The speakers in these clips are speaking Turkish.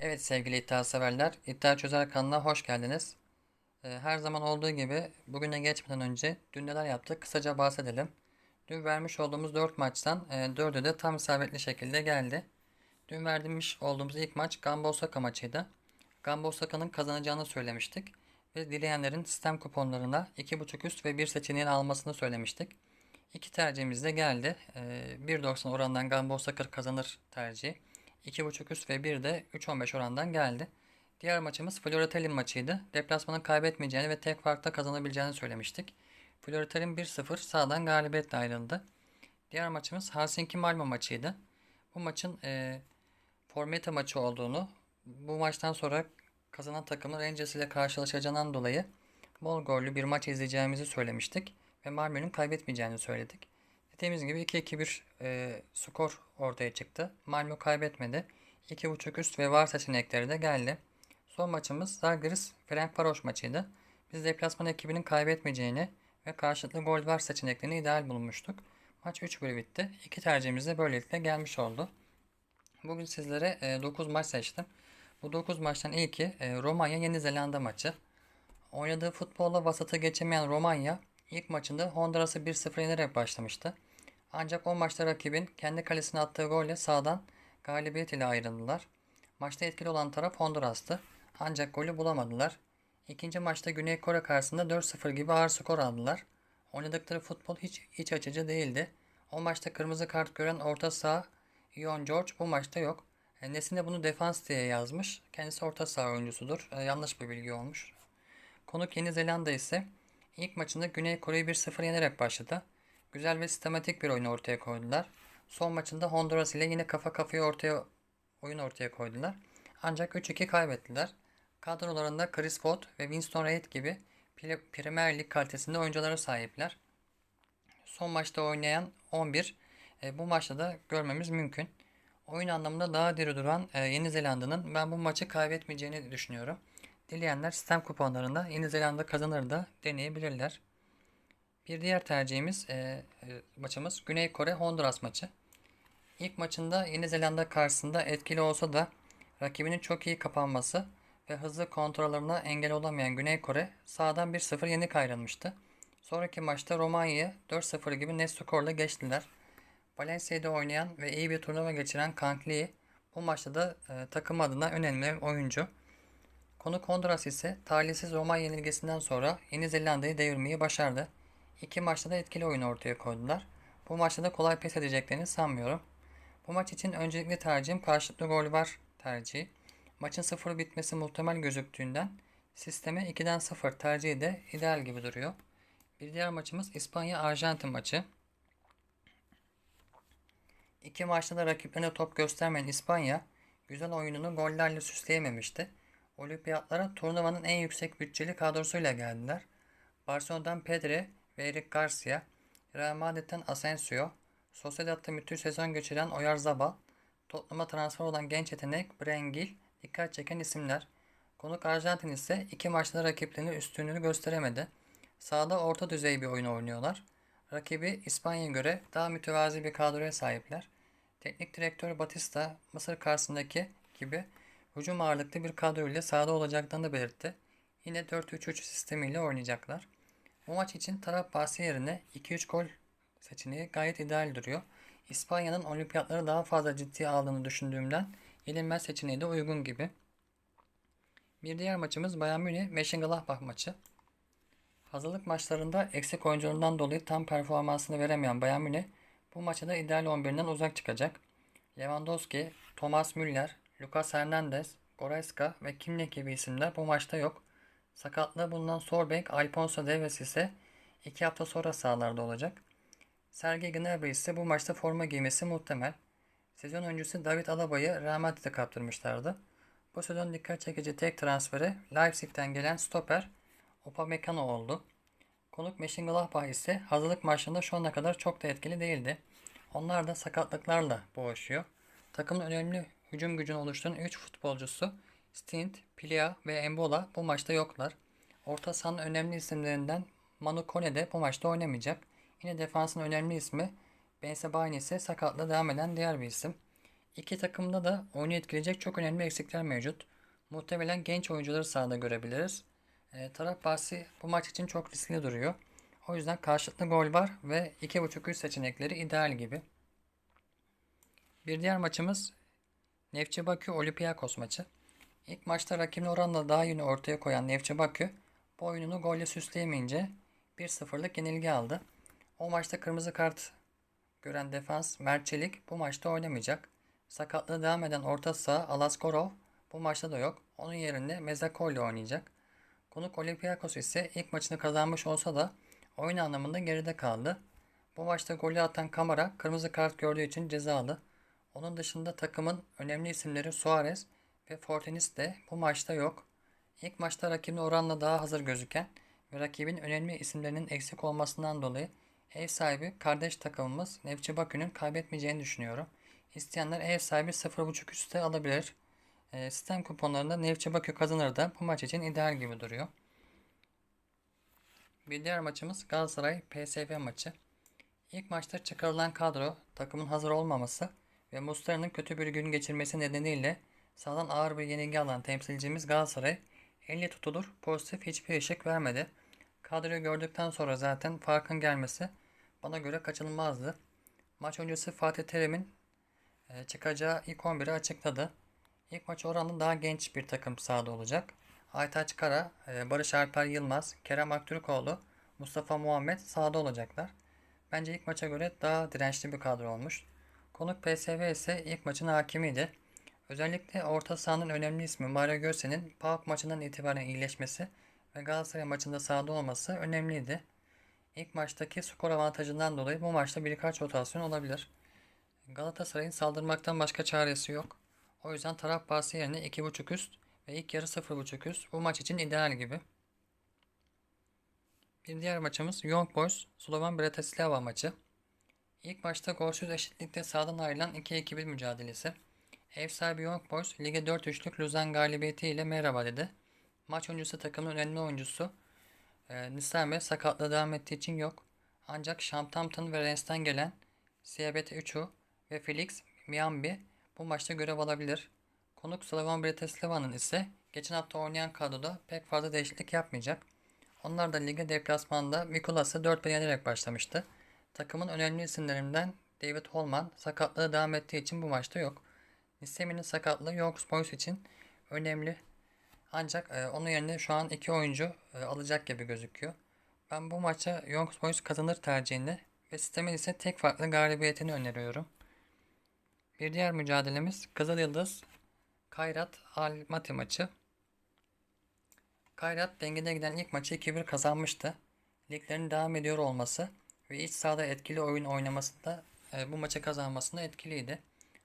Evet sevgili iddia severler, İddia Çözer kanalına hoş geldiniz. Ee, Her zaman olduğu gibi bugüne geçmeden önce dün neler yaptık kısaca bahsedelim. Dün vermiş olduğumuz 4 maçtan e, 4'ü de tam isabetli şekilde geldi. Dün vermiş olduğumuz ilk maç Gamba Osaka maçıydı. Gamba Osaka'nın kazanacağını söylemiştik. Ve dileyenlerin sistem kuponlarına 2.5 üst ve 1 seçeneğini almasını söylemiştik. İki tercihimiz de geldi. Ee, 1.90 orandan Gamba Osaka kazanır tercihi. 2.5 üst ve 1 de 3.15 orandan geldi. Diğer maçımız Floretel'in maçıydı. Deplasmanın kaybetmeyeceğini ve tek farkta kazanabileceğini söylemiştik. Floretel'in 1-0 sağdan galibiyetle ayrıldı. Diğer maçımız Helsinki Malmö maçıydı. Bu maçın e, Formeta maçı olduğunu, bu maçtan sonra kazanan takımın Rangers ile karşılaşacağından dolayı bol gollü bir maç izleyeceğimizi söylemiştik ve Malmö'nün kaybetmeyeceğini söyledik. Dediğimiz gibi 2-2-1 e, skor ortaya çıktı. Malmö kaybetmedi. 2.5 üst ve var seçenekleri de geldi. Son maçımız Zalgiris Ferencvaros maçıydı. Biz deplasman ekibinin kaybetmeyeceğini ve karşılıklı gol var seçeneklerini ideal bulmuştuk. Maç 3-1 bitti. İki tercihimiz de böylelikle gelmiş oldu. Bugün sizlere e, 9 maç seçtim. Bu 9 maçtan ilki e, Romanya Yeni Zelanda maçı. Oynadığı futbolla vasatı geçemeyen Romanya ilk maçında Honduras'ı 1-0 yenerek başlamıştı. Ancak o maçta rakibin kendi kalesine attığı golle sağdan galibiyet ile ayrıldılar. Maçta etkili olan taraf Honduras'tı. Ancak golü bulamadılar. İkinci maçta Güney Kore karşısında 4-0 gibi ağır skor aldılar. Oynadıkları futbol hiç iç açıcı değildi. O maçta kırmızı kart gören orta saha Ion George bu maçta yok. E, Nesin de bunu defans diye yazmış. Kendisi orta saha oyuncusudur. E, yanlış bir bilgi olmuş. Konuk Yeni Zelanda ise ilk maçında Güney Kore'yi 1-0 yenerek başladı. Güzel ve sistematik bir oyun ortaya koydular. Son maçında Honduras ile yine kafa kafaya ortaya oyun ortaya koydular. Ancak 3-2 kaybettiler. Kadrolarında Chris Wood ve Winston Reid gibi Pre- Premier Lig kalitesinde oyunculara sahipler. Son maçta oynayan 11 e, bu maçta da görmemiz mümkün. Oyun anlamında daha diri duran e, Yeni Zelanda'nın ben bu maçı kaybetmeyeceğini düşünüyorum. Dileyenler sistem kuponlarında Yeni Zelanda kazanır da deneyebilirler. Bir diğer tercihimiz e, e, maçımız Güney Kore Honduras maçı. İlk maçında Yeni Zelanda karşısında etkili olsa da rakibinin çok iyi kapanması ve hızlı kontrollerine engel olamayan Güney Kore sağdan 1-0 yenik ayrılmıştı. Sonraki maçta Romanya'yı 4-0 gibi net skorla geçtiler. Valencia'da oynayan ve iyi bir turnuva geçiren Kankli bu maçta da e, takım adına önemli oyuncu. Konuk Honduras ise talihsiz Romanya yenilgisinden sonra Yeni Zelanda'yı devirmeyi başardı. İki maçta da etkili oyun ortaya koydular. Bu maçta da kolay pes edeceklerini sanmıyorum. Bu maç için öncelikli tercihim karşılıklı gol var tercihi. Maçın 0 bitmesi muhtemel gözüktüğünden sisteme 2'den 0 tercihi de ideal gibi duruyor. Bir diğer maçımız İspanya-Arjantin maçı. İki maçta da rakiplerine top göstermeyen İspanya, güzel oyununu gollerle süsleyememişti. Olimpiyatlara turnuvanın en yüksek bütçeli kadrosuyla geldiler. Barcelona'dan Pedri ve Eric Garcia, Real Madrid'den Asensio, Sociedad'da müthiş sezon geçiren Oyarzabal, Tottenham'a transfer olan genç yetenek Brengil dikkat çeken isimler. Konuk Arjantin ise iki maçta rakiplerinin üstünlüğünü gösteremedi. Sahada orta düzey bir oyun oynuyorlar. Rakibi İspanya'ya göre daha mütevazi bir kadroya sahipler. Teknik direktör Batista Mısır karşısındaki gibi hücum ağırlıklı bir kadro ile sahada olacaklarını da belirtti. Yine 4-3-3 sistemiyle oynayacaklar. Bu maç için taraf bahsi yerine 2-3 gol seçeneği gayet ideal duruyor. İspanya'nın olimpiyatları daha fazla ciddiye aldığını düşündüğümden yenilmez seçeneği de uygun gibi. Bir diğer maçımız Bayern Münih Mönchengladbach maçı. Hazırlık maçlarında eksik oyuncularından dolayı tam performansını veremeyen Bayern Münih bu maçta da ideal 11'inden uzak çıkacak. Lewandowski, Thomas Müller, Lucas Hernandez, Goretzka ve Kimmich gibi isimler bu maçta yok. Sakatlığı bulunan Solberg, Alfonso Davies ise 2 hafta sonra sahalarda olacak. Sergey Gnabry ise bu maçta forma giymesi muhtemel. Sezon öncesi David Alaba'yı Real Madrid'e kaptırmışlardı. Bu sezon dikkat çekici tek transferi Leipzig'ten gelen stoper Upamecano oldu. Konuk Mönchengladbach ise hazırlık maçlarında şu ana kadar çok da etkili değildi. Onlar da sakatlıklarla boğuşuyor. Takımın önemli hücum gücünü oluşturan 3 futbolcusu Stint, Plia ve Embola bu maçta yoklar. Orta sahanın önemli isimlerinden Manu Kone de bu maçta oynamayacak. Yine defansın önemli ismi Bensebani ise sakatla devam eden diğer bir isim. İki takımda da oyunu etkileyecek çok önemli eksikler mevcut. Muhtemelen genç oyuncuları sahada görebiliriz. E, taraf bahsi bu maç için çok riskli duruyor. O yüzden karşılıklı gol var ve 2.5 üst seçenekleri ideal gibi. Bir diğer maçımız Nefçi Bakü Olympiakos maçı. İlk maçta rakibini oranla daha yeni ortaya koyan Nefçi Bakü bu oyununu golle süsleyemeyince 1-0'lık yenilgi aldı. O maçta kırmızı kart gören defans Mert Çelik bu maçta oynamayacak. Sakatlığı devam eden orta saha Alaskorov bu maçta da yok. Onun yerine Mezako ile oynayacak. Konuk Olympiakos ise ilk maçını kazanmış olsa da oyun anlamında geride kaldı. Bu maçta golü atan Kamara kırmızı kart gördüğü için cezalı. Onun dışında takımın önemli isimleri Suarez ve Fortenis de bu maçta yok. İlk maçta rakibine oranla daha hazır gözüken ve rakibin önemli isimlerinin eksik olmasından dolayı ev sahibi kardeş takımımız Nefçi Bakü'nün kaybetmeyeceğini düşünüyorum. İsteyenler ev sahibi 0.5 üstte alabilir. E, sistem kuponlarında Nefçi Bakü kazanır da bu maç için ideal gibi duruyor. Bir diğer maçımız Galatasaray PSV maçı. İlk maçta çıkarılan kadro takımın hazır olmaması ve Muslera'nın kötü bir gün geçirmesi nedeniyle sağdan ağır bir yenilgi alan temsilcimiz Galatasaray 50 tutulur pozitif hiçbir ışık vermedi. Kadroyu gördükten sonra zaten farkın gelmesi bana göre kaçınılmazdı. Maç öncesi Fatih Terim'in e, çıkacağı ilk 11'i açıkladı. İlk maç oranlı daha genç bir takım sahada olacak. Aytaç Kara, e, Barış Alper Yılmaz, Kerem Aktürkoğlu, Mustafa Muhammed sahada olacaklar. Bence ilk maça göre daha dirençli bir kadro olmuş. Konuk PSV ise ilk maçın hakimiydi. Özellikle orta sahanın önemli ismi Mario Götze'nin PAOK maçından itibaren iyileşmesi ve Galatasaray maçında sahada olması önemliydi. İlk maçtaki skor avantajından dolayı bu maçta birkaç rotasyon olabilir. Galatasaray'ın saldırmaktan başka çaresi yok. O yüzden taraf bahsi yerine 2.5 üst ve ilk yarı 0.5 üst bu maç için ideal gibi. Bir diğer maçımız Young Boys Slovan Bratislava maçı. İlk maçta golsüz eşitlikte sağdan ayrılan 2-2-1 mücadelesi. Ev sahibi Young Boys lige 4-3'lük Luzan galibiyeti ile merhaba dedi. Maç öncesi takımın önemli oyuncusu e, Nisame sakatlığı devam ettiği için yok. Ancak Southampton ve Rennes'ten gelen Siabet Uchu ve Felix Miambi bu maçta görev alabilir. Konuk Slovan Bratislava'nın ise geçen hafta oynayan kadroda pek fazla değişiklik yapmayacak. Onlar da lige deplasmanda Mikulas'ı 4-1 yenerek başlamıştı. Takımın önemli isimlerinden David Holman sakatlığı devam ettiği için bu maçta yok. Nisemi'nin sakatlığı York Boys için önemli. Ancak e, onun yerine şu an iki oyuncu e, alacak gibi gözüküyor. Ben bu maça Young Boys kazanır tercihini ve sistemin ise tek farklı galibiyetini öneriyorum. Bir diğer mücadelemiz Kızıl Yıldız Kayrat Almaty maçı. Kayrat dengede giden ilk maçı 2-1 kazanmıştı. Liglerin devam ediyor olması ve iç sahada etkili oyun oynamasında e, bu maçı kazanmasında etkiliydi.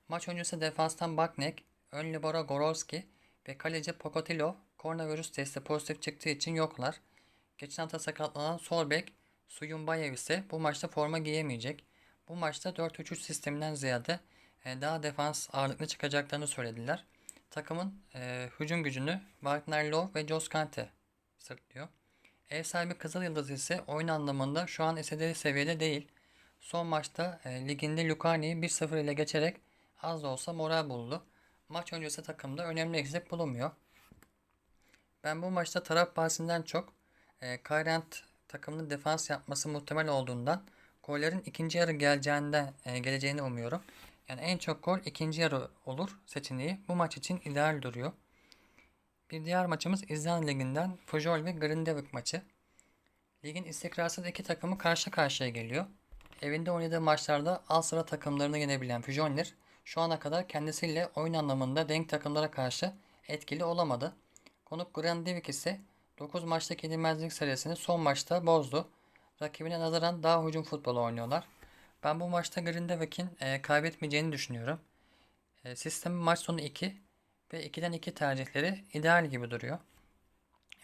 Maç öncesi defanstan Baknek, ön libero Gorolski ve kaleci Pokotilo koronavirüs testi pozitif çıktığı için yoklar. Geçen hafta sakatlanan sol bek Suyumbayev ise bu maçta forma giyemeyecek. Bu maçta 4-3-3 sisteminden ziyade e, daha defans ağırlıklı çıkacaklarını söylediler. Takımın e, hücum gücünü Wagner Love ve Jos Kante sırtlıyor. Ev sahibi Kızıl Yıldız ise oyun anlamında şu an istediği seviyede değil. Son maçta e, liginde Lucarni'yi 1-0 ile geçerek az da olsa moral buldu. Maç öncesi takımda önemli eksik bulunmuyor. Ben bu maçta taraf bahsinden çok e, Kayrant takımının defans yapması muhtemel olduğundan gollerin ikinci yarı geleceğinden e, geleceğini umuyorum. Yani en çok gol ikinci yarı olur seçeneği bu maç için ideal duruyor. Bir diğer maçımız İzlanda Ligi'nden Pujol ve Grindavik maçı. Ligin istikrarsız iki takımı karşı karşıya geliyor. Evinde oynadığı maçlarda alt sıra takımlarını yenebilen Pujolner şu ana kadar kendisiyle oyun anlamında denk takımlara karşı etkili olamadı. Konuk Grindavik ise 9 maçtaki yenilmezlik serisini son maçta bozdu. Rakibine nazaran daha hücum futbolu oynuyorlar. Ben bu maçta Grindavik'in e, kaybetmeyeceğini düşünüyorum. E, sistemi maç sonu 2 ve 2'den 2 tercihleri ideal gibi duruyor.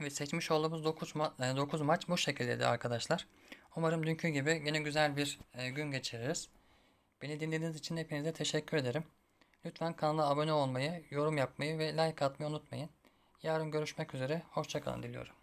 Ve seçmiş olduğumuz 9, ma- 9 maç bu şekildeydi arkadaşlar. Umarım dünkü gibi yine güzel bir e, gün geçiririz. Beni dinlediğiniz için hepinize teşekkür ederim. Lütfen kanala abone olmayı, yorum yapmayı ve like atmayı unutmayın. Yarın görüşmek üzere. Hoşçakalın diliyorum.